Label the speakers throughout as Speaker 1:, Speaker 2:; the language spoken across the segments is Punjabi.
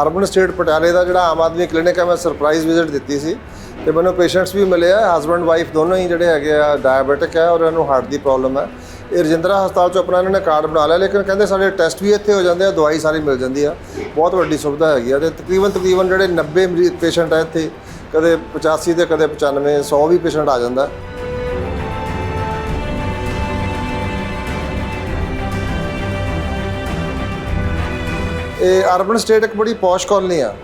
Speaker 1: ਅਰਬਨ ਸਟੇਟ ਪਟਿਆਲੇ ਦਾ ਜਿਹੜਾ ਆਮ ਆਦਮੀ ਕਲੀਨਿਕ ਹੈ, ਮੈਂ ਸਰਪ੍ਰਾਈਜ਼ ਵਿਜ਼ਿਟ ਦਿੱਤੀ ਸੀ ਤੇ ਮੈਨੂੰ ਪੇਸ਼ੈਂਟਸ ਵੀ ਮਿਲੇ ਆ ਹਸਬੰਡ ਵਾਈਫ ਦੋਨੋਂ ਹੀ ਜਿਹੜੇ ਹੈਗੇ ਆ ਡਾਇਬੀਟਿਕ ਹੈ ਔਰ ਇਹਨਾਂ ਨੂੰ ਹਾਰਟ ਦੀ ਪ੍ਰੋਬਲਮ ਹੈ। ਇਹ ਰਜਿੰਦਰਾ ਹਸਪਤਾਲ ਚੋਂ ਆਪਣਾ ਇਹਨਾਂ ਨੇ ਕਾਰਡ ਬਣਾ ਲਿਆ, ਲੇਕਿਨ ਕਹਿੰਦੇ ਸਾਡੇ ਟੈਸਟ ਵੀ ਇੱਥੇ ਹੋ ਜਾਂਦੇ ਆ, ਦਵਾਈ ਸਾਰੀ ਮਿਲ ਜਾਂਦੀ ਆ। ਬਹੁਤ ਵੱਡੀ ਸੁਵਿਧਾ ਹੈਗੀ ਆ ਤੇ ਤਕਰੀਬਨ ਤਕਰੀਬਨ ਜਿਹੜੇ 90 ਮਰੀਜ਼ ਪੇਸ਼ੈਂਟ ਆ ਇੱਥੇ, ਕਦੇ 85 ਤੇ ਕਦੇ 95 100 ਵੀ ਪੇਸ਼ੈਂਟ ਆ ਜਾਂਦਾ। ਇਹ ਅਰਬਨ ਸਟੇਟ ਇੱਕ ਬੜੀ ਪੌਸ਼ ਕਾਲਨੀ ਆ।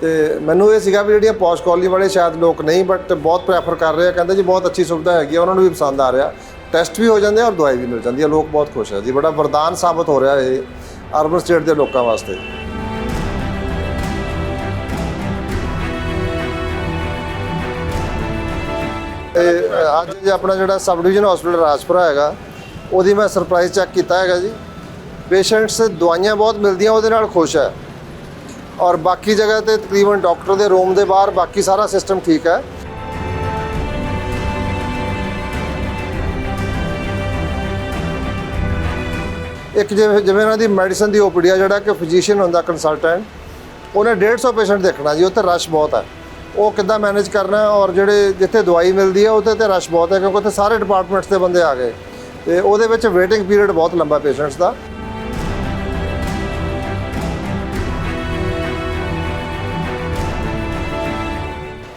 Speaker 1: ਤੇ ਮੈਨੂੰ ਇਹ ਸੀਗਾ ਵੀ ਜਿਹੜੀਆਂ ਪੌਸ਼ ਕਾਲਨੀ ਵਾਲੇ ਸ਼ਾਇਦ ਲੋਕ ਨਹੀਂ ਬਟ ਬਹੁਤ ਪ੍ਰੈਫਰ ਕਰ ਰਹੇ ਆ। ਕਹਿੰਦੇ ਜੀ ਬਹੁਤ ਅੱਛੀ ਸੁਵਿਧਾ ਹੈਗੀ ਆ, ਉਹਨਾਂ ਨੂੰ ਵੀ ਪਸੰਦ ਆ ਰਿਹਾ। ਟੈਸਟ ਵੀ ਹੋ ਜਾਂਦੇ ਆ ਔਰ ਦਵਾਈ ਵੀ ਮਿਲ ਜਾਂਦੀ ਆ। ਲੋਕ ਬਹੁਤ ਖੁਸ਼ ਆ ਜੀ। ਬੜਾ ਵਰਦਾਨ ਸਾਬਤ ਹੋ ਰਿਹਾ ਇਹ ਅਰਬਨ ਸਟੇਟ ਦੇ ਲੋਕਾਂ ਵਾਸਤੇ। ਇਹ ਅੱਜ ਆਪਣਾ ਜਿਹੜਾ ਸਬ ਡਿਵੀਜ਼ਨ ਹਸਪੀਟਲ ਰਾਜਪੁਰਾ ਹੈਗਾ, ਉਹਦੀ ਮੈਂ ਸਰਪ੍ਰਾਈਜ਼ ਚੈੱਕ ਕੀਤਾ ਹੈਗਾ ਜੀ। ਪੇਸ਼ੈਂਟਸ ਦਵਾਈਆਂ ਬਹੁਤ ਮਿਲਦੀਆਂ, ਉਹਦੇ ਨਾਲ ਖੁਸ਼ ਹੈ। ਔਰ ਬਾਕੀ ਜਗ੍ਹਾ ਤੇ ਤਕਰੀਬਨ ਡਾਕਟਰ ਦੇ ਰੂਮ ਦੇ ਬਾਹਰ ਬਾਕੀ ਸਾਰਾ ਸਿਸਟਮ ਠੀਕ ਹੈ। ਇੱਕ ਜਿਵੇਂ ਜਿਵੇਂ ਇਹਨਾਂ ਦੀ ਮੈਡੀਸਨ ਦੀ ਓਪੀਡੀ ਆ, ਜਿਹੜਾ ਕਿ ਫਿਜ਼ੀਸ਼ੀਅਨ ਹੁੰਦਾ ਕੰਸਲਟੈਂਟ ਉਹਨੇ 150 ਪੇਸ਼ੈਂਟ ਦੇਖਣਾ ਜੀ, ਉੱਥੇ ਰਸ਼ ਬਹੁਤ ਹੈ। ਉਹ ਕਿੱਦਾਂ ਮੈਨੇਜ ਕਰਨਾ ਔਰ ਜਿਹੜੇ, ਜਿੱਥੇ ਦਵਾਈ ਮਿਲਦੀ ਹੈ, ਉੱਥੇ ਤੇ ਰਸ਼ ਬਹੁਤ ਹੈ, ਕਿਉਂਕਿ ਉੱਥੇ ਸਾਰੇ ਡਿਪਾਰਟਮੈਂਟਸ ਦੇ ਬੰਦੇ ਆ ਗਏ। ਤੇ ਉਹਦੇ ਵਿੱਚ ਵੇਟਿੰਗ ਪੀਰੀਅਡ ਬਹੁਤ ਲੰਬਾ ਪੇਸ਼ੈਂਟਸ ਦਾ।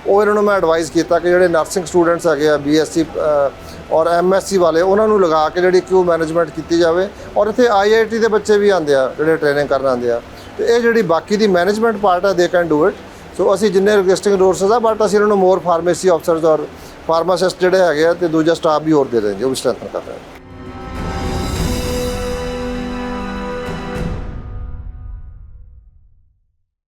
Speaker 1: ਉਹ ਇਹਨਾਂ ਨੂੰ ਮੈਂ ਐਡਵਾਈਸ ਕੀਤਾ ਕਿ ਜਿਹੜੇ ਨਰਸਿੰਗ ਸਟੂਡੈਂਟਸ ਹੈਗੇ ਆ ਬੀਐਸਸੀ ਔਰ ਐਮਐਸਸੀ ਵਾਲੇ, ਉਹਨਾਂ ਨੂੰ ਲਗਾ ਕੇ ਜਿਹੜੀ ਕਿਊ ਮੈਨੇਜਮੈਂਟ ਕੀਤੀ ਜਾਵੇ। ਔਰ ਇੱਥੇ ਆਈਆਈਟੀ ਦੇ ਬੱਚੇ ਵੀ ਆਉਂਦੇ ਆ, ਜਿਹੜੇ ਟ੍ਰੇਨਿੰਗ ਕਰਨ ਆਉਂਦੇ ਆ। ਤੇ ਇਹ ਜਿਹੜੀ ਬਾਕੀ ਦੀ ਮੈਨੇਜਮੈਂਟ ਪਾਰਟ ਹੈ they can do it so ਅਸੀਂ ਜਿੰਨੇ ਰਜਿਸਟਰਿੰਗ ਰਿਸੋਰਸਸ ਆ ਬਟ ਅਸੀਂ ਇਹਨਾਂ ਨੂੰ ਮੋਰ ਫਾਰਮੇਸੀ ਅਫਸਰਸ ਔਰ ਫਾਰਮਾਸਿਸਟ ਜਿਹੜੇ ਹੈਗੇ ਆ, ਤੇ ਦੂਜਾ ਸਟਾਫ ਵੀ ਹੋਰ ਦੇ ਰਹੇ ਹਾਂ ਜੋ ਵੀ ਸਟਰੈਂਥਨ ਕਰ ਰਹੇ ਹਾਂ